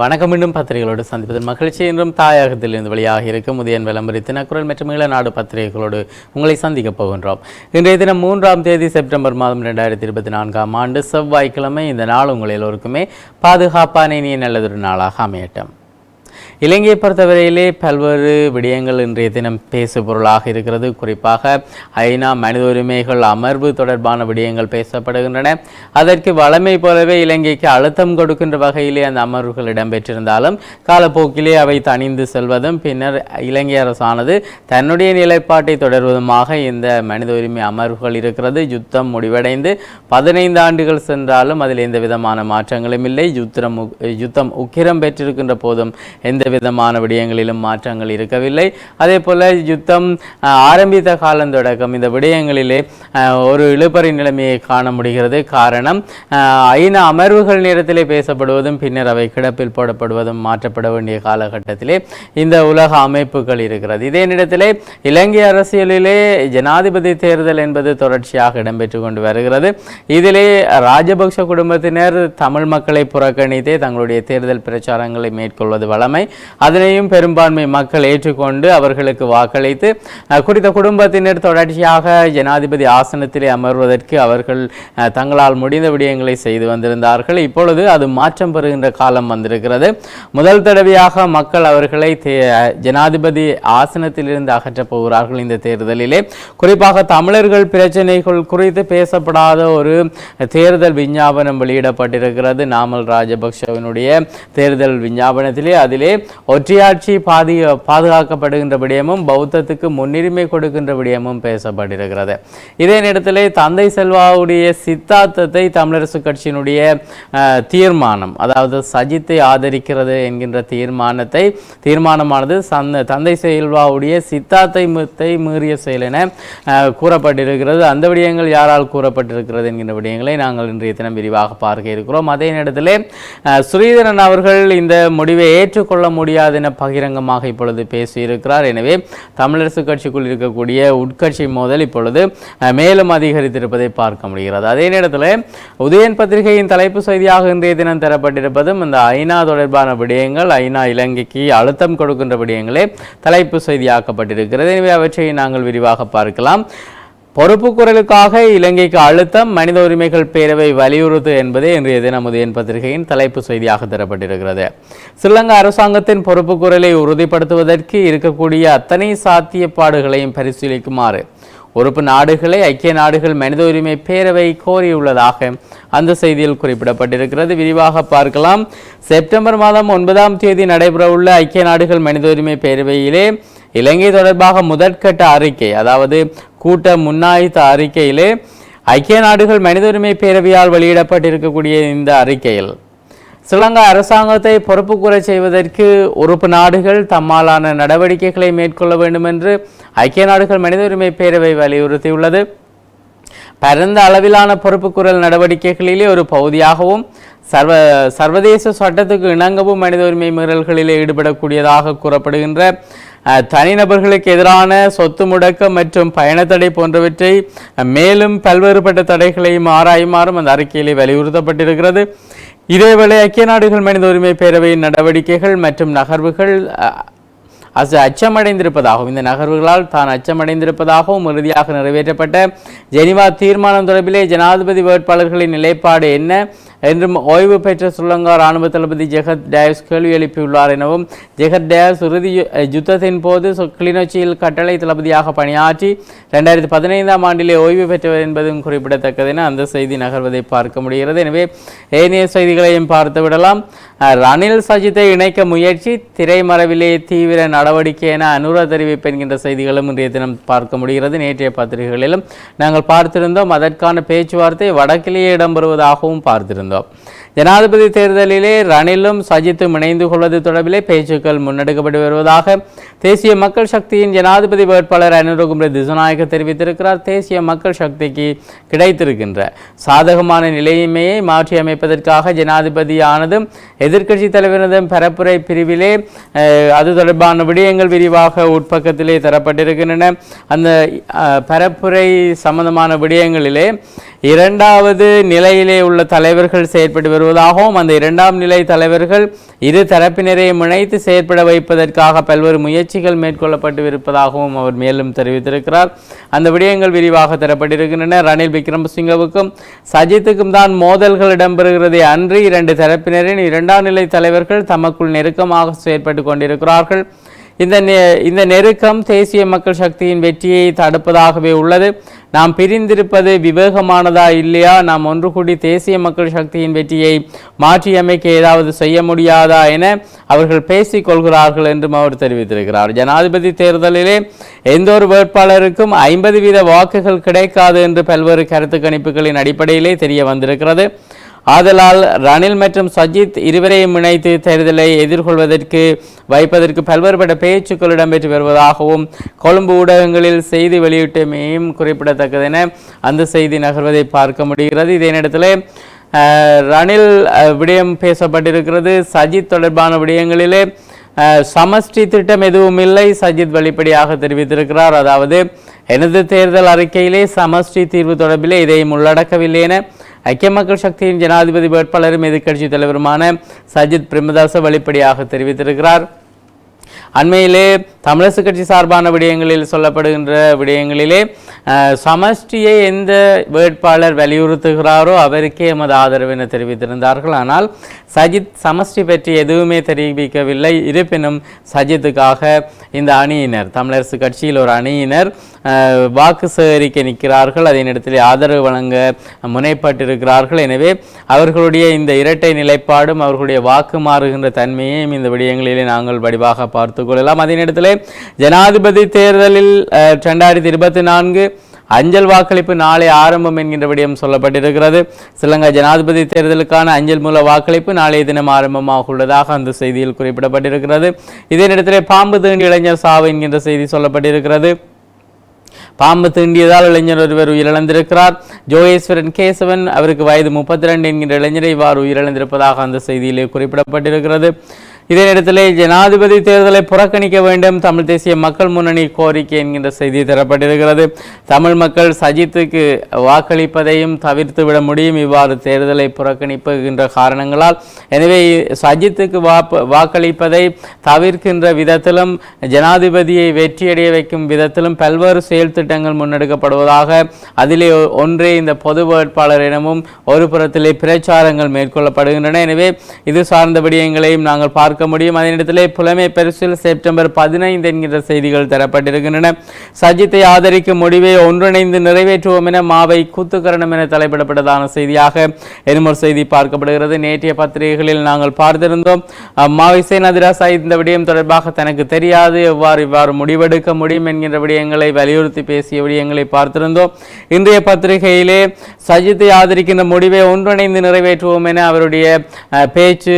வணக்கம் மீண்டும் பத்திரிகைகளோடு சந்திப்பதன் மகிழ்ச்சி. என்றும் தாயகத்தில் இருந்து வெளியாக இருக்கும் உதயன் விளம்பரி தினக்குரல் மற்றும் ஈழநாடு பத்திரிகைகளோடு உங்களை சந்திக்கப் போகின்றோம். இன்றைய தினம் மூன்றாம் தேதி செப்டம்பர் மாதம் ரெண்டாயிரத்தி இருபத்தி நான்காம் ஆண்டு செவ்வாய்க்கிழமை இந்த நாள் உங்கள் எல்லோருக்குமே பாதுகாப்பான இனிய நல்லதொரு நாளாக அமையட்டும். இலங்கையை பொறுத்தவரையிலே பல்வேறு விடயங்கள் இன்றைய தினம் பேசு பொருளாக இருக்கிறது. குறிப்பாக ஐநா மனித உரிமைகள் அமர்வு தொடர்பான விடயங்கள் பேசப்படுகின்றன. அதற்கு வளமை போலவே இலங்கைக்கு அழுத்தம் கொடுக்கின்ற வகையிலே அந்த அமர்வுகள் இடம்பெற்றிருந்தாலும் காலப்போக்கிலே அவை தணிந்து செல்வதும் பின்னர் இலங்கை அரசானது தன்னுடைய நிலைப்பாட்டை தொடர்வதுமாக இந்த மனித உரிமை அமர்வுகள் இருக்கிறது. யுத்தம் முடிவடைந்து பதினைந்து ஆண்டுகள் சென்றாலும் அதில் எந்த விதமான மாற்றங்களும் இல்லை. யுத்தம் யுத்தம் உக்கிரம் பெற்றிருக்கின்ற போதும் எந்த விதமான விடயங்களிலும் மாற்றங்கள் இருக்கவில்லை. அதே போல் யுத்தம் ஆரம்பித்த காலம் தொடக்கம் இந்த விடயங்களிலே ஒரு இழுபறி நிலைமையை காண முடிகிறது. காரணம் ஐநா அமர்வுகள் நேரத்திலே பேசப்படுவதும் பின்னர் அவை கிடப்பில் போடப்படுவதும் மாற்றப்பட வேண்டிய காலகட்டத்திலே இந்த உலக அமைப்புகள் இருக்கிறது. இதே நேரத்திலே இலங்கை அரசியலிலே ஜனாதிபதி தேர்தல் என்பது தொடர்ச்சியாக இடம்பெற்று கொண்டு வருகிறது. இதிலே ராஜபக்ஷ குடும்பத்தினர் தமிழ் மக்களை புறக்கணித்தே தங்களுடைய தேர்தல் பிரச்சாரங்களை மேற்கொள்வது வழமை. அதனையும் பெரும்பான்மை மக்கள் ஏற்றுக்கொண்டு அவர்களுக்கு வாக்களித்து குறித்த குடும்பத்தினர் தொடர்ச்சியாக ஜனாதிபதி ஆசனத்திலே அமர்வதற்கு அவர்கள் தங்களால் முடிந்த விடயங்களை செய்து வந்திருந்தார்கள். இப்பொழுது அது மாற்றம் பெறுகின்ற காலம் வந்திருக்கிறது. முதல் தடவையாக மக்கள் அவர்களை தே- ஜனாதிபதி ஆசனத்திலிருந்து அகற்றப் போகிறார்கள் இந்த தேர்தலிலே. குறிப்பாக தமிழர்கள் பிரச்சனைகள் குறித்து பேசப்படாத ஒரு தேர்தல் விஞ்ஞாபனம் வெளியிடப்பட்டிருக்கிறது. நாமல் ராஜபக்ஷவினுடைய தேர்தல் விஞ்ஞாபனத்திலே அதிலே ஒற்றையாட்சி பாதி பாதுகாக்கப்படுகின்ற விடயமும் பௌத்தத்துக்கு முன்னுரிமை கொடுக்கின்ற விடயமும் பேசப்பட்டிருக்கிறது. இதே நேரத்தில் தந்தை செல்வாவுடைய சித்தாந்தத்தை தமிழரசு கட்சியினுடைய தீர்மானம் அதாவது சஜித்தை ஆதரிக்கிறது என்கின்ற தீர்மானத்தை தீர்மானமானது சந்த தந்தை செல்வாவுடைய சித்தாத்தை மீறிய செயல் என கூறப்பட்டிருக்கிறது. அந்த விடயங்கள் யாரால் கூறப்பட்டிருக்கிறது என்கின்ற விடயங்களை நாங்கள் இன்றைய தினம் விரிவாக பார்க்க இருக்கிறோம். அதே நேரத்தில் ஸ்ரீதரன் அவர்கள் இந்த முடிவை ஏற்றுக்கொள்ள முடியாது என பகிரங்கமாக இப்பொழுது பேசியிருக்கிறார். எனவே தமிழரசு கட்சிக்குள் இருக்கக்கூடிய உட்கட்சி மோதல் இப்பொழுது மேலும் அதிகரித்திருப்பதை பார்க்க முடிகிறது. அதே நேரத்தில் உதயன் பத்திரிகையின் தலைப்பு செய்தியாக இன்றைய தினம் தரப்பட்டிருப்பதும் இந்த ஐநா தொடர்பான விடயங்கள் ஐநா இலங்கைக்கு அழுத்தம் கொடுக்கின்ற விடயங்களே தலைப்பு செய்தியாக்கப்பட்டிருக்கிறது. எனவே அவற்றை நாங்கள் விரிவாக பார்க்கலாம். பொறுப்பு குரலுக்காக இலங்கைக்கு அழுத்தம் மனித உரிமைகள் பேரவை வலியுறுத்து என்பதே இன்றைய தினம் உதயன் பத்திரிகையின் தலைப்பு செய்தியாக தரப்பட்டிருக்கிறது. ஸ்ரீலங்கா அரசாங்கத்தின் பொறுப்பு குரலை உறுதிப்படுத்துவதற்கு இருக்கக்கூடிய அத்தனை சாத்தியப்பாடுகளையும் பரிசீலிக்குமாறு உறுப்பு நாடுகளை ஐக்கிய நாடுகள் மனித உரிமை பேரவை கோரியுள்ளதாக அந்த செய்தியில் குறிப்பிடப்பட்டிருக்கிறது. விரிவாக பார்க்கலாம். செப்டம்பர் மாதம் ஒன்பதாம் தேதி நடைபெறவுள்ள ஐக்கிய நாடுகள் மனித உரிமை பேரவையிலே இலங்கை தொடர்பாக முதற்கட்ட அறிக்கை அதாவது கூட்ட முன்னாய்த்த அறிக்கையிலே ஐக்கிய நாடுகள் மனித உரிமை பேரவையால் வெளியிடப்பட்டிருக்கக்கூடிய இந்த அறிக்கையில் ஸ்ரீலங்கா அரசாங்கத்தை பொறுப்புக்கூற செய்வதற்கு உறுப்பு நாடுகள் தம்மாலான நடவடிக்கைகளை மேற்கொள்ள வேண்டும் என்று ஐக்கிய நாடுகள் மனித உரிமை பேரவை வலியுறுத்தியுள்ளது. பரந்த அளவிலான பொறுப்புக்குரல் நடவடிக்கைகளிலே ஒரு பகுதியாகவும் சர்வ சர்வதேச சட்டத்துக்கு இணங்கவும் மனித உரிமை மீறல்களிலே ஈடுபடக்கூடியதாக கூறப்படுகின்ற தனிநபர்களுக்கு எதிரான சொத்து முடக்கம் மற்றும் பயணத்தடை போன்றவற்றை மேலும் பல்வேறுபட்ட தடைகளையும் ஆராயுமாறும் அந்த அறிக்கையிலே வலியுறுத்தப்பட்டிருக்கிறது. இதேவேளை ஐக்கிய நாடுகள் மனித உரிமை பேரவையின் நடவடிக்கைகள் மற்றும் நகர்வுகள் அது அச்சமடைந்திருப்பதாகவும் இந்த நகர்வுகளால் தான் அச்சமடைந்திருப்பதாகவும் இறுதியாக நிறைவேற்றப்பட்ட ஜெனிவா தீர்மானம் தொடர்பிலே ஜனாதிபதி வேட்பாளர்களின் நிலைப்பாடு என்ன? என்றும் ஓய்வு பெற்ற ஸ்ரீலங்கா ராணுவ தளபதி ஜெகத் டயஸ் கேள்வி எழுப்பியுள்ளார் எனவும் ஜெகத் டயஸ் இறுதி யுத்தத்தின் போது கிளிநொச்சியில் கட்டளை தளபதியாக பணியாற்றி ரெண்டாயிரத்தி பதினைந்தாம் ஆண்டிலே ஓய்வு பெற்றவர் என்பதும் குறிப்பிடத்தக்கது என அந்த செய்தி நகர்வதை பார்க்க முடிகிறது. எனவே ஏனைய செய்திகளையும் பார்த்து விடலாம். ரணில் சஜித்தை இணைக்க முயற்சி திரைமறைவிலே தீவிர நடவடிக்கை என அனுர தெரிவிப்பு என்கின்ற செய்திகளும் இன்றைய தினம் பார்க்க முடிகிறது. நேற்றைய பத்திரிகைகளிலும் நாங்கள் பார்த்திருந்தோம். அதற்கான பேச்சுவார்த்தை வடக்கிலேயே இடம்பெறுவதாகவும் பார்த்திருந்தோம். ஜனாதிபதி தேர்தலிலே ரணிலும் சஜித்தும் இணைந்து கொள்வது தொடர்பிலே பேச்சுக்கள் முன்னெடுக்கப்பட்டு வருவதாக தேசிய மக்கள் சக்தியின் ஜனாதிபதி வேட்பாளர் அனுரகுமரி திசுநாயக்க தெரிவித்திருக்கிறார். தேசிய மக்கள் சக்திக்கு கிடைத்திருக்கின்ற சாதகமான நிலைமையை மாற்றி அமைப்பதற்காக ஜனாதிபதியானதும் எதிர்க்கட்சி தலைவரதும் பரப்புரை பிரிவிலே அது தொடர்பான விடயங்கள் விரிவாக உட்பக்கத்திலே தரப்பட்டிருக்கின்றன. அந்த பரப்புரை சம்பந்தமான விடயங்களிலே இரண்டாவது நிலையிலே உள்ள தலைவர்கள் தலைவர்கள் செயற்பட்டு வருவதாகவும் அந்த இரண்டாம் நிலை தலைவர்கள் இரு தரப்பினரையும் இணைத்து செயற்பட வைப்பதற்காக பல்வேறு முயற்சிகள் மேற்கொள்ளப்பட்டு இருப்பதாகவும் அவர் மேலும் தெரிவித்திருக்கிறார். அந்த விடயங்கள் விரிவாக தரப்பட்டிருக்கின்றன. ரணில் விக்ரமசிங்கவுக்கும் சஜித்துக்கும் தான் மோதல்கள் இடம்பெறுகிறதே அன்றி இரண்டு தரப்பினரின் இரண்டாம் நிலை தலைவர்கள் தமக்குள் நெருக்கமாக செயற்பட்டு கொண்டிருக்கிறார்கள். இந்த நெ- இந்த நெருக்கம் தேசிய மக்கள் சக்தியின் வெற்றியை தடுப்பதாகவே உள்ளது. நாம் பிரிந்திருப்பது விவேகமானதா இல்லையா? நாம் ஒன்று கூடி தேசிய மக்கள் சக்தியின் வெற்றியை மாற்றியமைக்க ஏதாவது செய்ய முடியாதா என அவர்கள் பேசிக் கொள்கிறார்கள் என்றும் அவர் தெரிவித்திருக்கிறார். ஜனாதிபதி தேர்தலிலே எந்த ஒரு வேட்பாளருக்கும் ஐம்பது வீத வாக்குகள் கிடைக்காது என்று பல்வேறு கருத்து கணிப்புகளின் அடிப்படையிலே தெரிய வந்திருக்கிறது. ஆதலால் ரணில் மற்றும் சஜித் இருவரையும் இணைத்து தேர்தலை எதிர்கொள்வதற்கு வைப்பதற்கு பல்வேறுபட்ட பேச்சுக்கள் இடம்பெற்று வருவதாகவும் கொழும்பு ஊடகங்களில் செய்தி வெளியிட்டமையும் குறிப்பிடத்தக்கதென அந்த செய்தி நகர்வதை பார்க்க முடிகிறது. இதே நேரத்தில் ரணில் விடயம் பேசப்பட்டிருக்கிறது. சஜித் தொடர்பான விடயங்களிலே சமஷ்டி திட்டம் எதுவும் இல்லை சஜித் வெளிப்படையாக தெரிவித்திருக்கிறார். அதாவது எனது தேர்தல் அறிக்கையிலே சமஷ்டி தீர்வு தொடர்பிலே இதையும் உள்ளடக்கவில்லை என ஐக்கிய மக்கள் சக்தியின் ஜனாதிபதி வேட்பாளரும் எதிர்க்கட்சி தலைவருமான சஜித் பிரேமதாச வெளிப்படையாக தெரிவித்திருக்கிறார். அண்மையிலே தமிழரசு கட்சி சார்பான விடயங்களில் சொல்லப்படுகின்ற விடயங்களிலே சமஷ்டியை எந்த வேட்பாளர் வலியுறுத்துகிறாரோ அவருக்கே எமது ஆதரவு என தெரிவித்திருந்தார்கள். ஆனால் சஜித் சமஷ்டி பற்றி எதுவுமே தெரிவிக்கவில்லை. இருப்பினும் சஜித்துக்காக இந்த அணியினர் தமிழரசு கட்சியில் ஒரு அணியினர் வாக்கு சேகரிக்க நிற்கிறார்கள். அதே நேரத்தில் ஆதரவு வழங்க முனைப்பட்டிருக்கிறார்கள். எனவே அவர்களுடைய இந்த இரட்டை நிலைப்பாடும் அவர்களுடைய வாக்கு மாறுகின்ற தன்மையையும் இந்த விடயங்களிலே நாங்கள் வடிவாக பார்த்து கொள்ளலாம். அதே நேரத்தில் ஜனாதிபதி தேர்தலில் ரெண்டாயிரத்தி இருபத்தி நான்கு அஞ்சல் வாக்களிப்பு நாளை ஆரம்பம் என்கின்ற விடயம் சொல்லப்பட்டிருக்கிறது. ஸ்ரீலங்கா ஜனாதிபதி தேர்தலுக்கான அஞ்சல் மூல வாக்களிப்பு நாளைய தினம் ஆரம்பமாக உள்ளதாக அந்த செய்தியில் குறிப்பிடப்பட்டிருக்கிறது. இதே நேரத்தில் பாம்பு தீண்டி இளைஞர் சாவு என்கின்ற செய்தி சொல்லப்பட்டிருக்கிறது. பாம்பு தீண்டியதால் இளைஞர் ஒருவர் உயிரிழந்திருக்கிறார். ஜோகேஸ்வரன் கேசவன் அவருக்கு வயது முப்பத்தி ரெண்டு என்கின்ற இளைஞரை இவ்வாறு உயிரிழந்திருப்பதாக அந்த செய்தியிலே குறிப்பிடப்பட்டிருக்கிறது. இதே ஜனாதிபதி தேர்தலை புறக்கணிக்க வேண்டும். தமிழ் தேசிய மக்கள் முன்னணி கோரிக்கை என்கின்ற செய்தி தரப்பட்டிருக்கிறது. தமிழ் மக்கள் சஜித்துக்கு வாக்களிப்பதையும் தவிர்த்து விட முடியும். இவ்வாறு தேர்தலை புறக்கணிப்புகின்ற காரணங்களால். எனவே சஜித்துக்கு வாக்களிப்பதை தவிர்க்கின்ற விதத்திலும் ஜனாதிபதியை வெற்றியடைய வைக்கும் விதத்திலும் பல்வேறு செயல் திட்டங்கள் முன்னெடுக்கப்படுவதாக அதிலே ஒன்றே இந்த பொது வேட்பாளர் எனவும் ஒரு புறத்திலே பிரச்சாரங்கள் மேற்கொள்ளப்படுகின்றன. எனவே இது சார்ந்த விடயங்களையும் நாங்கள் பார்க்க பார்க்க முடியும். அதே நேரத்திலே புலமை பரிசில் செப்டம்பர் பதினைந்து என்கிற செய்திகள் தரப்பட்டிருக்கின்றன. சஜித்தை ஆதரிக்கும் முடிவை ஒன்றிணைந்து நிறைவேற்றுவோம் என மாவை கூத்துக்கரணம் என தலைப்பிடப்பட்டதான செய்தியாக எனுமொரு செய்தி பார்க்கப்படுகிறது. நேற்றைய பத்திரிகைகளில் நாங்கள் பார்த்திருந்தோம். மாவை சேனாதிராசா இந்த விடயம் தொடர்பாக தனக்கு தெரியாது. எவ்வாறு இவ்வாறு முடிவெடுக்க முடியும் என்கின்ற விடயங்களை வலியுறுத்தி பேசிய விடயங்களை பார்த்திருந்தோம். இன்றைய பத்திரிகையிலே சஜித்தை ஆதரிக்கின்ற முடிவை ஒன்றிணைந்து நிறைவேற்றுவோம் என அவருடைய பேச்சு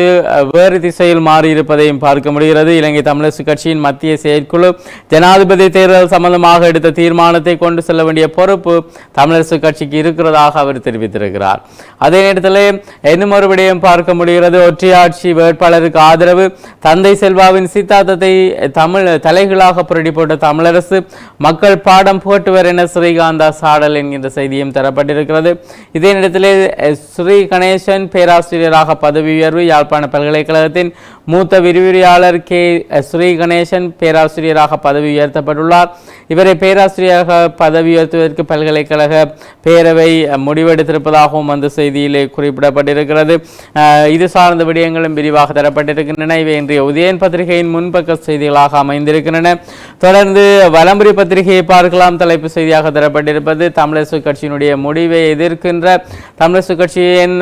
வேறு திசையில் மாறி மாறியிருப்பதையும் பார்க்க முடிகிறது. இலங்கை தமிழரசு கட்சியின் மத்திய செயற்குழு ஜனாதிபதி தேர்தல் சம்பந்தமாக எடுத்த தீர்மானத்தை கொண்டு செல்ல வேண்டிய பொறுப்பு தமிழரசு கட்சிக்கு இருக்கிறதாக அவர் தெரிவித்திருக்கிறார். அதே நேரத்தில் இன்னும் ஒரு விடயம் பார்க்க முடிகிறது. ஒற்றையாட்சி வேட்பாளருக்கு ஆதரவு தந்தை செல்வாவின் சித்தாந்தத்தை தமிழ் தலைகளாக புரடி போட்ட தமிழரசு மக்கள் பாடம் போட்டுவர் என ஸ்ரீகாந்தா சாடல் என்கின்ற செய்தியும் தரப்பட்டிருக்கிறது. இதே நேரத்தில் ஸ்ரீ கணேசன் பேராசிரியராக பதவி உயர்வு யாழ்ப்பாண பல்கலைக்கழகத்தின் மூத்த விரிவுரையாளர் கே ஸ்ரீ கணேசன் பேராசிரியராக பதவி உயர்த்தப்பட்டுள்ளார். இவரை பேராசிரியராக பதவி உயர்த்துவதற்கு பல்கலைக்கழக பேரவை முடிவெடுத்திருப்பதாகவும் அந்த செய்தியிலே குறிப்பிடப்பட்டிருக்கிறது. இது சார்ந்த விடயங்களும் விரிவாக தரப்பட்டிருக்கின்றன. இவை இன்றைய உதயன் பத்திரிகையின் முன்பக்க செய்திகளாக அமைந்திருக்கின்றன. தொடர்ந்து வலம்புரி பத்திரிகையை பார்க்கலாம். தலைப்பு செய்தியாக தரப்பட்டிருப்பது தமிழரசு கட்சியினுடைய முடிவை எதிர்க்கின்ற தமிழரசு கட்சியின்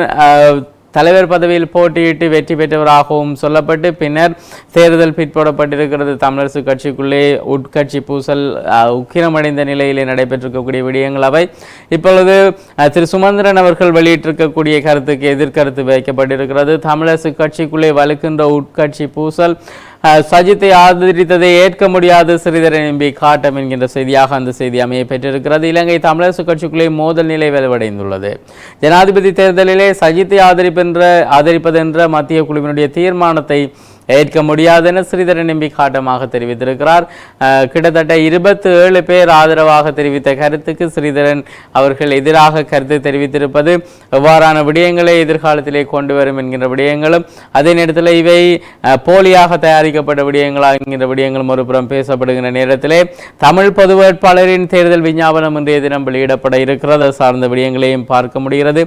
தலைவர் பதவியில் போட்டியிட்டு வெற்றி பெற்றவராகவும் சொல்லப்பட்டு பின்னர் தேர்தல் பிற்படப்பட்டிருக்கிறது தமிழரசு கட்சிக்குள்ளே உட்கட்சி பூசல் உக்கிரமடைந்த நிலையிலே நடைபெற்றிருக்கக்கூடிய விடயங்கள் அவை. இப்பொழுது திரு சுமந்திரன் அவர்கள் வெளியிட்டிருக்கக்கூடிய கருத்துக்கு எதிர்கருத்து வைக்கப்பட்டிருக்கிறது. தமிழரசு கட்சிக்குள்ளே வலுக்கின்ற உட்கட்சி பூசல் சஜித்தை ஆதரித்ததை ஏற்க முடியாது சிறிதரன் எம்பி காட்டம் என்கின்ற செய்தியாக அந்த செய்தி அமைய பெற்றிருக்கிறது. இலங்கை தமிழரசு கட்சிக்குள்ளே மோதல் நிலை வலுவடைந்துள்ளது. ஜனாதிபதி தேர்தலிலே சஜித்தை ஆதரிப்பென்ற ஆதரிப்பதென்ற மத்திய குழுவினுடைய தீர்மானத்தை ஏற்க முடியாதென ஸ்ரீதரன் எம்பி காட்டமாக தெரிவித்திருக்கிறார். கிட்டத்தட்ட இருபத்தி ஏழு பேர் ஆதரவாக தெரிவித்த கருத்துக்கு ஸ்ரீதரன் அவர்கள் எதிராக கருத்து தெரிவித்திருப்பது எவ்வாறான விடயங்களை எதிர்காலத்திலே கொண்டு வரும் என்கின்ற விடயங்களும் அதே நேரத்தில் இவை போலியாக தயாரிக்கப்பட்ட விடயங்களா என்கின்ற விடயங்களும் ஒருபுறம் பேசப்படுகின்ற நேரத்திலே தமிழ் பொது வேட்பாளரின் தேர்தல் விஞ்ஞாபனம் இன்றைய தினம் வெளியிடப்பட இருக்கிறது. சார்ந்த விடயங்களையும் பார்க்க முடிகிறது.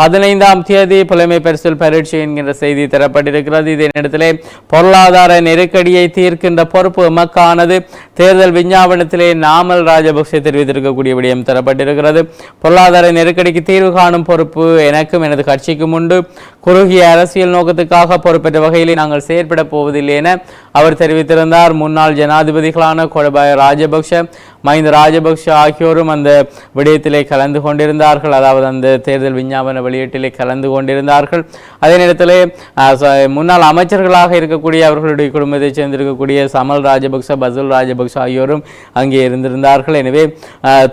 பதினைந்தாம் தேதி புலமை பரிசில் பரீட்சை என்கின்ற செய்தி தரப்பட்டிருக்கிறது. இதே நேரத்திலே பொருளாதார நெருக்கடியை தீர்க்கின்ற பொறுப்பு எமக்கானது. தேர்தல் விஞ்ஞாபனத்திலே நாமல் ராஜபக்சே தெரிவித்திருக்கக்கூடிய விடயம் தரப்பட்டிருக்கிறது. பொருளாதார நெருக்கடிக்கு தீர்வு காணும் பொறுப்பு எனக்கும் எனது கட்சிக்கும் உண்டு. குறுகிய அரசியல் நோக்கத்துக்காக பொறுப்பேற்ற வகையில் நாங்கள் செயற்பட போவதில்லை என அவர் தெரிவித்திருந்தார். முன்னாள் ஜனாதிபதிகளான கொடபாய ராஜபக்ஷ மஹிந்த ராஜபக்ஷ ஆகியோரும் அந்த விடயத்திலே கலந்து கொண்டிருந்தார்கள். அதாவது அந்த தேர்தல் விஞ்ஞாபன வெளியீட்டிலே கலந்து கொண்டிருந்தார்கள். அதே நேரத்தில் முன்னாள் அமைச்சர்களாக இருக்கக்கூடிய அவர்களுடைய குடும்பத்தைச் சேர்ந்திருக்கக்கூடிய சமல் ராஜபக்ஷ பசுல் ராஜபக்ஷ ஆகியோரும் அங்கே இருந்திருந்தார்கள். எனவே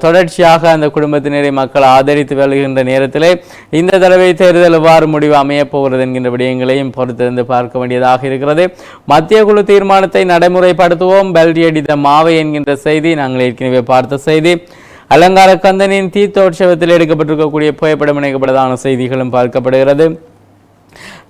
தொடர்ச்சியாக அந்த குடும்பத்தினரை மக்கள் ஆதரித்து வருகின்ற நேரத்திலே இந்த தடவை தேர்தல் எவ்வாறு முடிவு அமைய போகிறது என்கின்ற விடயங்களையும் பொறுத்திருந்து பார்க்க வேண்டியதாக இருக்கிறது. மத்திய குழு தீர்மானத்தை நடைமுறைப்படுத்துவோம். பெல்டி அடித்த மாவை என்கின்ற செய்தி நாங்கள் ஏற்கனவே பார்த்த செய்தி. அலங்கார கந்தனின் தீர்த்தோற்சவத்தில் எடுக்கப்பட்டிருக்கக்கூடிய புகைப்படம் இணைக்கப்பட்டதான செய்திகளும் பார்க்கப்படுகிறது.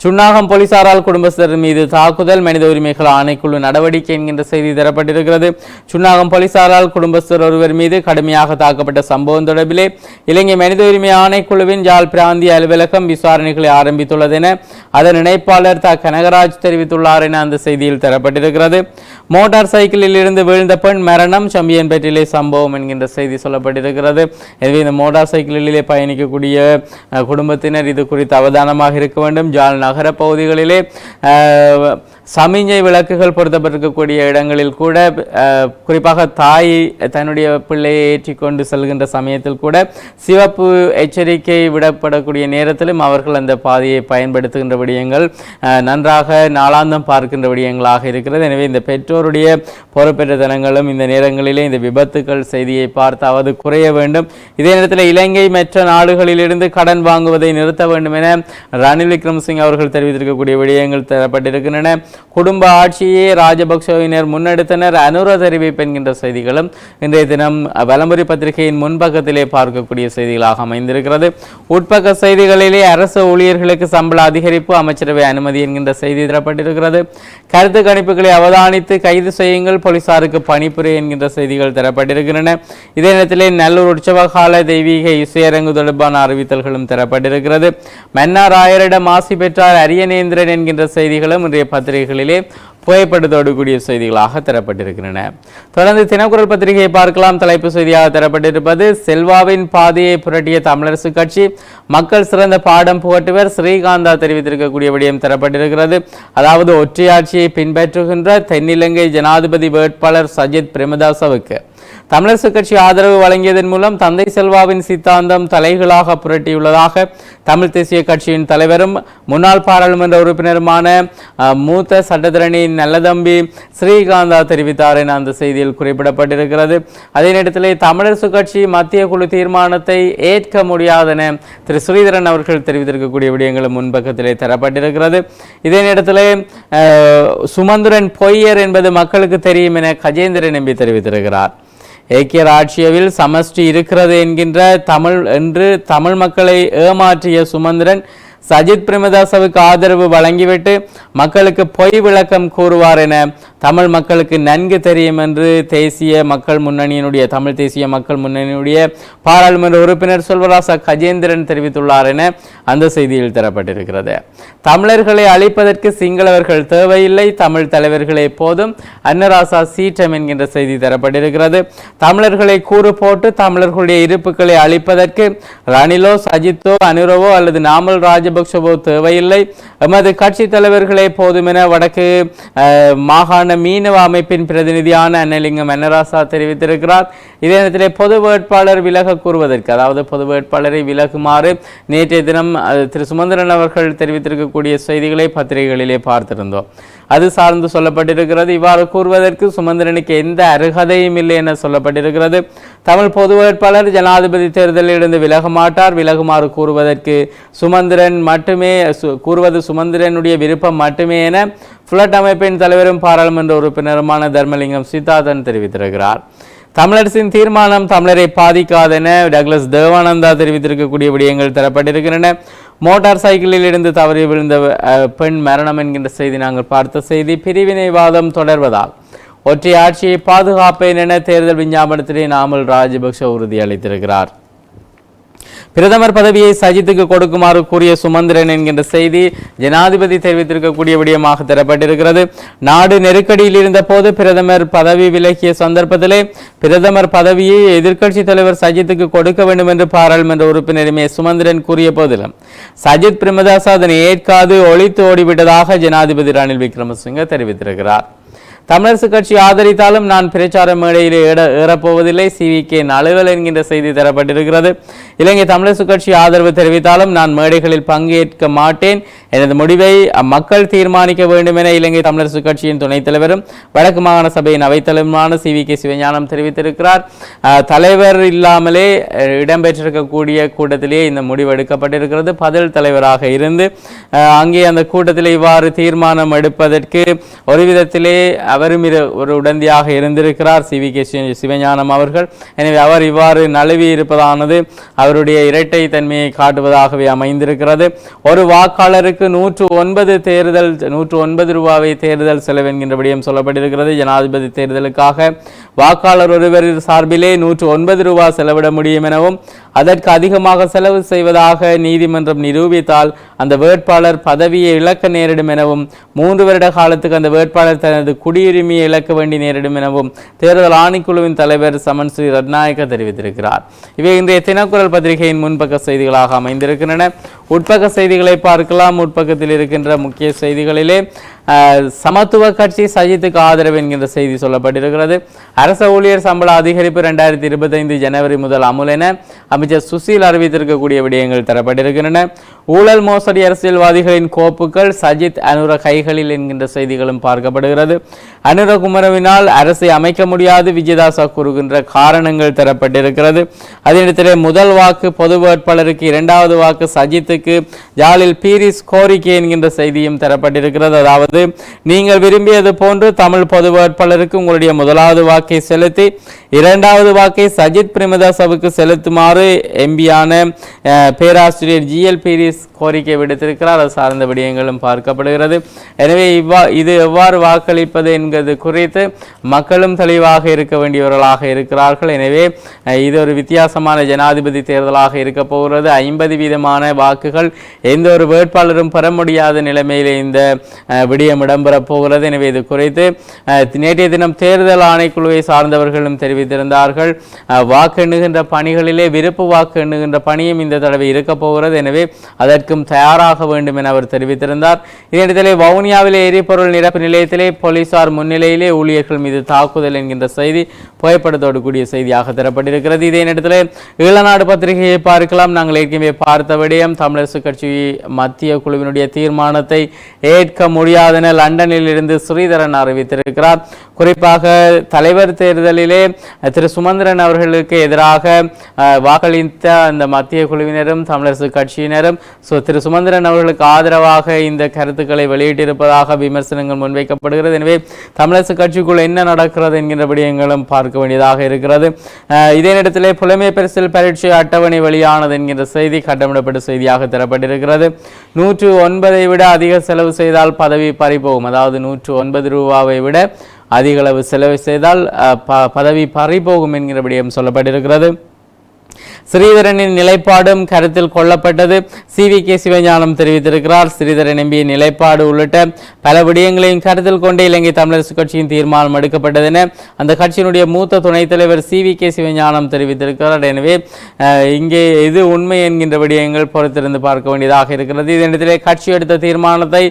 சுன்னாகம் போலீசாரால் குடும்பஸ்தர் மீது தாக்குதல் மனித உரிமைகள் ஆணைக்குழு நடவடிக்கை என்கின்ற செய்தி தரப்பட்டிருக்கிறது. சுன்னாகம் போலீசாரால் குடும்பஸ்தர் ஒருவர் மீது கடுமையாக தாக்கப்பட்ட சம்பவம் தொடர்பிலே இலங்கை மனித உரிமை ஆணைக்குழுவின் யாழ் பிராந்திய அலுவலகம் விசாரணைகளை ஆரம்பித்துள்ளது என அதன் இணைப்பாளர் த. கனகராஜ் தெரிவித்துள்ளார் என அந்த செய்தியில் தரப்பட்டிருக்கிறது. மோட்டார் சைக்கிளில் இருந்து வீழ்ந்த பெண் மரணம் சம்பியன்பேட்டிலே சம்பவம் என்கின்ற செய்தி சொல்லப்பட்டிருக்கிறது. எனவே இந்த மோட்டார் சைக்கிளிலே பயணிக்கக்கூடிய குடும்பத்தினர் இது குறித்து அவதானமாக இருக்க வேண்டும். ஜால் நகர பகுதிகளிலே சமிஞ்சை விளக்குகள் பொருத்தப்பட்டிருக்கக்கூடிய இடங்களில் கூட குறிப்பாக தாய் தன்னுடைய பிள்ளையை ஏற்றிக்கொண்டு செல்கின்ற சமயத்தில் கூட சிவப்பு எச்சரிக்கை விடப்படக்கூடிய நேரத்திலும் அவர்கள் அந்த பாதையை பயன்படுத்துகின்ற விடயங்கள் நன்றாக நாளாந்தம் பார்க்கின்ற விடயங்களாக இருக்கிறது. எனவே இந்த பெற்றோருடைய பொறுப்பேற்ற தனங்களும் இந்த நேரங்களிலே இந்த விபத்துக்கள் செய்தியை பார்த்தாவது குறைய வேண்டும். இதே நேரத்தில் இலங்கை மற்ற நாடுகளிலிருந்து கடன் வாங்குவதை நிறுத்த வேண்டும் என ரணில் விக்ரமசிங் அவர்கள் தெரிவித்திருக்கக்கூடிய விடயங்கள் தரப்பட்டிருக்கின்றன. குடும்ப ஆட்சியை ராஜபக்சவினர் முன்னெடுத்தனர். அனுர தெரிவிப்பு என்கின்ற செய்திகளும் இன்றைய தினம் வலமுறை பத்திரிகையின் முன்பக்கத்திலே பார்க்கக்கூடிய செய்திகளாக அமைந்திருக்கிறது. உட்பக்க செய்திகளிலே அரசு ஊழியர்களுக்கு சம்பள அதிகரிப்பு அமைச்சரவை அனுமதி என்கின்ற செய்தி தரப்பட்டிருக்கிறது. கருத்து கணிப்புகளை அவதானித்து கைது செய்யுங்கள் போலீசாருக்கு பணிபுரி என்கின்ற செய்திகள் தரப்பட்டிருக்கின்றன. இதே நேரத்திலே நல்லூர் உற்சவகால தெய்வீக இசையரங்கு தொடர்பான அறிவித்தல்களும் தரப்பட்டிருக்கிறது. மன்னார் ஆயரிடம் ஆசி பெற்றார் அரியநேந்திரன் என்கின்ற செய்திகளும் இன்றைய பத்திரிகைகளிலே புகைப்படத்தோடு கூடிய செய்திகளாக தரப்பட்டிருக்கின்றன. தொடர்ந்து தினக்குரல் பத்திரிகையை பார்க்கலாம். தலைப்பு செய்தியாக தரப்பட்டிருப்பது செல்வாவின் பாதையை புரட்டிய தமிழரசு கட்சி மக்கள் சிறந்த பாடம் புகட்டுவர் ஸ்ரீகாந்தா தெரிவித்திருக்கக்கூடிய விடயம் தரப்பட்டிருக்கிறது. அதாவது ஒற்றையாட்சியை பின்பற்றுகின்ற தென்னிலங்கை ஜனாதிபதி வேட்பாளர் சஜித் பிரேமதாசவுக்கு. தமிழரசு கட்சி ஆதரவு வழங்கியதன் மூலம் தந்தை செல்வாவின் சித்தாந்தம் தலைகளாக புரட்டியுள்ளதாக தமிழ் தேசிய கட்சியின் தலைவரும் முன்னாள் பாராளுமன்ற உறுப்பினருமான அஹ், மூத்த சட்டத்தரணி நல்லதம்பி ஸ்ரீகாந்தா தெரிவித்தார் என அந்த செய்தியில் குறிப்பிடப்பட்டிருக்கிறது. அதே நேரத்திலே தமிழரசு கட்சி மத்திய குழு தீர்மானத்தை ஏற்க முடியாதென திரு ஸ்ரீதரன் அவர்கள் தெரிவித்திருக்கக்கூடிய விடயங்களும் முன்பக்கத்திலே தரப்பட்டிருக்கிறது. இதே நேரத்தில் அஹ், சுமந்திரன் பொய்யர் என்பது மக்களுக்கு தெரியும் என கஜேந்திரன் நம்பி தெரிவித்திருக்கிறார். ஏக்கிய ராட்சியவில் சமஷ்டி இருக்கிறது என்கின்ற தமிழ் என்று தமிழ் மக்களை ஏமாற்றிய சுமந்திரன் சஜித் பிரேமதாசவுக்கு ஆதரவு வழங்கிவிட்டு மக்களுக்கு பொய் விளக்கம் கூறுவார் என தமிழ் மக்களுக்கு நன்கு தெரியும் என்று தேசிய மக்கள் முன்னணியினுடைய தமிழ் தேசிய மக்கள் முன்னணியினுடைய பாராளுமன்ற உறுப்பினர் செல்வராச கஜேந்திரன் தெரிவித்துள்ளார் என அந்த செய்தியில் தரப்பட்டிருக்கிறது. தமிழர்களை அழிப்பதற்கு சிங்களவர்கள் தேவையில்லை தமிழ் தலைவர்களே போதும் அன்னராசா சீற்றம் என்கின்ற செய்தி தரப்பட்டிருக்கிறது. தமிழர்களை கூறு போட்டு தமிழர்களுடைய இருப்புகளை அழிப்பதற்கு ரணிலோ சஜித்தோ அனுரவோ அல்லது நாமல் ராஜபக்சவோ தேவையில்லை. எமது கட்சி தலைவர்களே போதும் என வடக்கு மாகாண மாகாண மீனவ அமைப்பின் பிரதிநிதியான அன்னலிங்கம் அன்னராசா தெரிவித்திருக்கிறார். இதே நேரத்தில் பொது வேட்பாளர் விலக கூறுவதற்கு அதாவது பொது வேட்பாளரை விலகுமாறு நேற்றைய தினம் திரு சுமந்திரன் அவர்கள் தெரிவித்திருக்கக்கூடிய செய்திகளை பத்திரிகைகளிலே பார்த்திருந்தோம். அது சார்ந்து சொல்லப்பட்டிருக்கிறது. இவ்வாறு கூறுவதற்கு சுமந்திரனுக்கு எந்த அருகதையும் இல்லை என சொல்லப்பட்டிருக்கிறது. தமிழ் பொது வேட்பாளர் ஜனாதிபதி தேர்தலில் இருந்து விலக மாட்டார். விலகுமாறு கூறுவதற்கு சுமந்திரன் மட்டுமே கூறுவது சுமந்திரனுடைய விருப்பம் மட்டுமே என புலட் அமைப்பின் தலைவரும் பாராளுமன்ற உறுப்பினருமான தர்மலிங்கம் சீதாதன் தெரிவித்திருக்கிறார். தமிழரசின் தீர்மானம் தமிழரை பாதிக்காதென டக்ளஸ் தேவானந்தா தெரிவித்திருக்கக்கூடிய விடயங்கள் தரப்பட்டிருக்கின்றன. மோட்டார் சைக்கிளில் இருந்து தவறி விழுந்த பெண் மரணம் என்கின்ற செய்தி நாங்கள் பார்த்த செய்தி பிரிவினைவாதம் தொடர்வதால். ஒற்றை ஆட்சியை பாதுகாப்பேன் என தேர்தல் விஞ்ஞாபனத்திலே நாமல் ராஜபக்ஷ உறுதியளித்திருக்கிறார். பிரதமர் பதவியை சஜித்துக்கு கொடுக்குமாறு கூறிய சுமந்திரன் என்கின்ற செய்தி ஜனாதிபதி தெரிவித்திருக்கக்கூடிய விடயமாக தரப்பட்டிருக்கிறது. நாடு நெருக்கடியில் இருந்த போது பிரதமர் பதவி விலகிய சந்தர்ப்பத்திலே பிரதமர் பதவியை எதிர்க்கட்சி தலைவர் சஜித்துக்கு கொடுக்க வேண்டும் என்று பாராளுமன்ற உறுப்பினர் மே சுமந்திரன் கூறிய போதிலும் சஜித் பிரேமதாஸ் அதனை ஏற்காது ஒழித்து ஓடிவிட்டதாக ஜனாதிபதி ரணில் விக்ரமசிங்க தெரிவித்திருக்கிறார். தமிழரசு கட்சி ஆதரித்தாலும் நான் பிரச்சார மேடையில் ஏற ஏறப்போவதில்லை. சிவிகே நழுவல் என்கின்ற செய்தி தரப்பட்டிருக்கிறது. இலங்கை தமிழரசு கட்சி ஆதரவு தெரிவித்தாலும் நான் மேடைகளில் பங்கேற்க மாட்டேன். எனது முடிவை மக்கள் தீர்மானிக்க வேண்டும் என இலங்கை தமிழரசு கட்சியின் துணைத் தலைவரும் வடக்கு மாகாண சபையின் அவைத்தலைவருமான சி. வி. கே. சிவஞானம் தெரிவித்திருக்கிறார். தலைவர் இல்லாமலே இடம்பெற்றிருக்கக்கூடிய கூட்டத்திலேயே இந்த முடிவு எடுக்கப்பட்டிருக்கிறது. பதில் தலைவராக இருந்து அங்கே அந்த கூட்டத்தில் இவ்வாறு தீர்மானம் எடுப்பதற்கு ஒரு விதத்திலே அவரும் ஒரு உடந்தையாக இருந்திருக்கிறார். சி. வி. கே. சிவஞானம் அவர்கள். எனவே அவர் இவ்வாறு நழுவி இருப்பதானது அவருடைய இரட்டை தன்மையை காட்டுவதாகவே அமைந்திருக்கிறது. ஒரு வாக்காளருக்கு நூற்று ஒன்பது தேர்தல் நூற்று ஒன்பது ரூபாவை தேர்தல் செலவு விடயம் சொல்லப்பட்டிருக்கிறது. ஜனாதிபதி தேர்தலுக்காக வாக்காளர் ஒருவர் சார்பிலே நூற்று ஒன்பது ரூபாய் செலவிட முடியும் எனவும் அதற்கு அதிகமாக செலவு செய்வதாக நீதிமன்றம் நிரூபித்தால் அந்த வேட்பாளர் பதவியை இழக்க நேரிடும் எனவும் மூன்று வருட காலத்துக்கு அந்த வேட்பாளர் தனது குடியுரிமையை இழக்க வேண்டி நேரிடும் எனவும் தேர்தல் ஆணைக்குழுவின் தலைவர் சமன் ஸ்ரீ ரட்நாயக்க தெரிவித்திருக்கிறார். இவை இன்றைய தினக்குரல் பத்திரிகையின் முன்பக்க செய்திகளாக அமைந்திருக்கின்றன. உட்பக்க செய்திகளை பார்க்கலாம். உட்பக்கத்தில் இருக்கின்ற முக்கிய செய்திகளிலே சமத்துவ கட்சி சஜித்துக்கு ஆதரவு என்கின்ற செய்தி சொல்லப்பட்டிருக்கிறது. அரச ஊழியர் சம்பள அதிகரிப்பு ரெண்டாயிரத்தி இருபத்தைந்து ஜனவரி முதல் அமுல் என அமைச்சர் சுசீல் அறிவித்திருக்கக்கூடிய விடயங்கள் தரப்பட்டிருக்கின்றன. ஊழல் மோசடி அரசியல்வாதிகளின் கோப்புகள் சஜித் அனுர கைகளில் என்கின்ற செய்திகளும் பார்க்கப்படுகிறது. அனுரகுமரவினால் அரசை அமைக்க முடியாது விஜயதாசா கூறுகின்ற காரணங்கள் தரப்பட்டிருக்கிறது. அதனிடத்திலே முதல் வாக்கு பொது வேட்பாளருக்கு இரண்டாவது வாக்கு சஜித்துக்கு ஜாலில் பீரிஸ் கோரிக்கை என்கின்ற செய்தியும் தரப்பட்டிருக்கிறது. அதாவது போது நீங்கள் விரும்பியது போன்று தமிழ் பொது வேட்பாளருக்கு உங்களுடைய முதலாவது வாக்கை செலுத்தி இரண்டாவது வாக்கை சஜித் பிரேமதாசவுக்கு செலுத்துமாறு எம்பியான பேராசிரியர் ஜிஎல் பீரிஸ் கோரிக்கை விடுத்திருக்கிறார். அது சார்ந்த விடயங்களும் பார்க்கப்படுகிறது. எனவே இவ்வா இது எவ்வாறு வாக்களிப்பது என்பது குறித்து மக்களும் தெளிவாக இருக்க வேண்டியவர்களாக இருக்கிறார்கள். எனவே இது ஒரு வித்தியாசமான ஜனாதிபதி தேர்தலாக இருக்க போகிறது. ஐம்பது வீதமான வாக்குகள் எந்த ஒரு வேட்பாளரும் பெற முடியாத நிலைமையில் இந்த அஹ், விடியம் இடம்பெறப் போகிறது. எனவே இது குறித்து நேற்றைய தினம் தேர்தல் ஆணைக்குழுவை சார்ந்தவர்களும் தெரிவித்திருந்தார்கள். வாக்கு எண்ணுகின்ற பணிகளிலே விருப்பு வாக்கு எண்ணுகின்ற பணியும் இந்த தடவை இருக்கப் போகிறது. எனவே அதற்கும் தயாராக வேண்டும் என அவர் தெரிவித்திருந்தார். இதனிடத்திலே வவுனியாவிலே எரிபொருள் நிரப்பு நிலையத்திலே போலீசார் முன்னிலையிலே ஊழியர்கள் மீது தாக்குதல் என்கின்ற செய்தி புகைப்படத்தோடு கூடிய செய்தியாக தரப்பட்டிருக்கிறது. இதே நேரத்தில் ஈழநாடு பத்திரிகையை பார்க்கலாம். நாங்கள் ஏற்கனவே பார்த்த விடயம் தமிழரசு கட்சி மத்திய குழுவினுடைய தீர்மானத்தை ஏற்க முடியாது முடியாதென லண்டனில் இருந்து ஸ்ரீதரன் அறிவித்திருக்கிறார். குறிப்பாக தலைவர் தேர்தலிலே திரு சுமந்திரன் அவர்களுக்கு எதிராக வாக்களித்த அந்த மத்திய குழுவினரும் தமிழரசு கட்சியினரும் ஸோ திரு சுமந்திரன் அவர்களுக்கு ஆதரவாக இந்த கருத்துக்களை வெளியிட்டிருப்பதாக விமர்சனங்கள் முன்வைக்கப்படுகிறது. எனவே தமிழரசு கட்சிக்குள் என்ன நடக்கிறது என்கின்ற விடயங்களும் பார்க்க வேண்டியதாக இருக்கிறது. இதே நேரத்திலே புலமை பரிசில் பரீட்சை அட்டவணை வெளியானது என்கின்ற செய்தி கட்டமிடப்பட்ட செய்தியாக தரப்பட்டிருக்கிறது. நூற்று ஒன்பதை விட அதிக செலவு செய்தால் பதவி பறிபோகும். அதாவது நூற்று ஒன்பது ரூபாவை விட அதிகளவு செலவு செய்தால் ப- பதவி பறிபோகும் என்கிறபடியும் சொல்லப்பட்டிருக்கிறது. ஸ்ரீதரனின் நிலைப்பாடும் கருத்தில் கொள்ளப்பட்டது. சி வி கே சிவஞானம் தெரிவித்திருக்கிறார். ஸ்ரீதரன் எம்பியின் நிலைப்பாடு உள்ளிட்ட பல விடயங்களையும் கருத்தில் கொண்டு இலங்கை தமிழரசு கட்சியின் தீர்மானம் எடுக்கப்பட்டது என அந்த கட்சியினுடைய மூத்த துணைத் தலைவர் சி வி கே சிவஞானம் தெரிவித்திருக்கிறார். எனவே இங்கே இது உண்மை என்கின்ற விடயங்கள் பொறுத்திருந்து பார்க்க வேண்டியதாக இருக்கிறது. இதனிடத்திலே கட்சி எடுத்த தீர்மானத்தை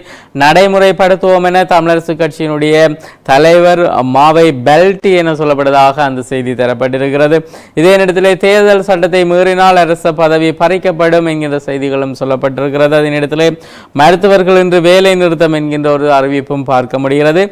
நடைமுறைப்படுத்துவோம் என தமிழரசு கட்சியினுடைய தலைவர் மாவை பெல்ட் என சொல்லப்படுவதாக அந்த செய்தி தரப்பட்டிருக்கிறது. இதே நேரத்தில் தேர்தல் சட்டத்தை மீறினால் அரச பதவி பறிக்கப்படும் என்கின்ற செய்திகளும் சொல்லப்பட்டிருக்கிறது. அதனிடத்திலே மருத்துவர்கள் இன்று வேலை நிறுத்தம் என்கின்ற ஒரு அறிவிப்பும் பார்க்க முடிகிறது.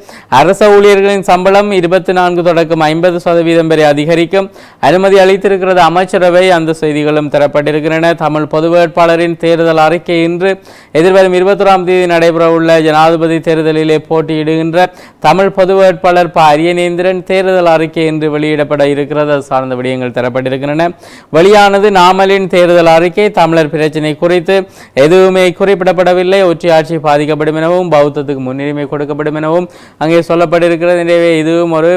அரச ஊழியர்களின் சம்பளம் இருபத்தி நான்கு தொடக்கம் ஐம்பது சதவீதம் வரை அதிகரிக்கும். அனுமதி அளித்திருக்கிறது அமைச்சரவை. அந்த செய்திகளும் தரப்பட்டிருக்கின்றன. தமிழ் பொது வேட்பாளரின் தேர்தல் அறிக்கை இன்று எதிர்வரும் இருபத்தொராம் தேதி நடைபெறவுள்ள ஜனாதிபதி தேர்தலிலே போட்டியிடுகின்ற தமிழ் பொது வேட்பாளர் ப அரியநேந்திரன் தேர்தல் அறிக்கை இன்று வெளியிடப்பட இருக்கிறது. சார்ந்த விடயங்கள் தரப்பட்டிருக்கின்றன. வெளியானது நாமலின் தேர்தல் அறிக்கை. தமிழர் பிரச்சினை குறித்து எதுவுமே குறிப்பிடப்படவில்லை. ஒற்றையாட்சி பாதிக்கப்படும் எனவும் பௌத்தத்துக்கு முன்னுரிமை கொடுக்கப்படும் எனவும் அங்கே சொல்லப்பட்டிருக்கிறது. எனவே இதுவும் ஒரு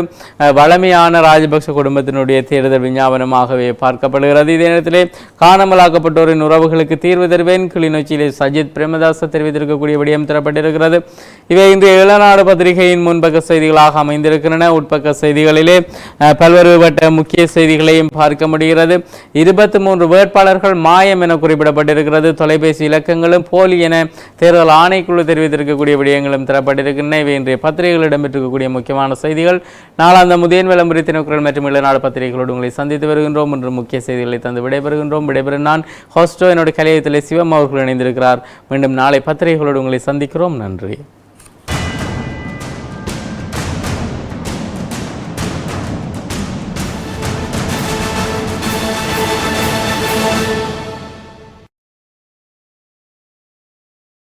வளமையான ராஜபக்ச குடும்பத்தினுடைய தேர்தல் விஞ்ஞாபனமாகவே பார்க்கப்படுகிறது. இதே நேரத்திலே காணாமலாக்கப்பட்டோரின் உறவுகளுக்கு தீர்வு தருவேன். கிளிநொச்சியிலே சஜித் பிரேமதாச தெரிவித்திருக்கக்கூடிய விடயம் தரப்பட்டிருக்கிறது. இவை இன்று இளநாடு பத்திரிகையின் முன்பக்க செய்திகளாக அமைந்திருக்கின்றன. உட்பக்க செய்திகளிலே பல்வேறுபட்ட முக்கிய செய்திகளையும் பார்க்க முடிகிறது. இருபத்தி மூன்று வேட்பாளர்கள் மாயம் என குறிப்பிடப்பட்டிருக்கிறது. தொலைபேசி இலக்கங்களும் போலி என தேர்தல் ஆணைக்குழு தெரிவித்திருக்கக்கூடிய விடயங்களும் தரப்பட்டிருக்கின்றன. இவை இன்றைய பத்திரிகைகள் இடம்பெற்றிருக்கக்கூடிய முக்கியமான செய்திகள் நாளாந்த முதியன் விளம்பரி தினக்குரல் மற்றும் இளநாடு பத்திரிகைகளோடு உங்களை சந்தித்து வருகின்றோம். என்று முக்கிய செய்திகளை தந்து விடைபெறுகின்றோம். விடைபெறும் நான் ஹோஸ்டோ என்னுடைய கலையத்தில் சிவம் அவர்கள் இணைந்திருக்கிறார். மீண்டும் நாளை பத்திரிகைகளோடு உங்களை சந்திக்கிறோம். நன்றி.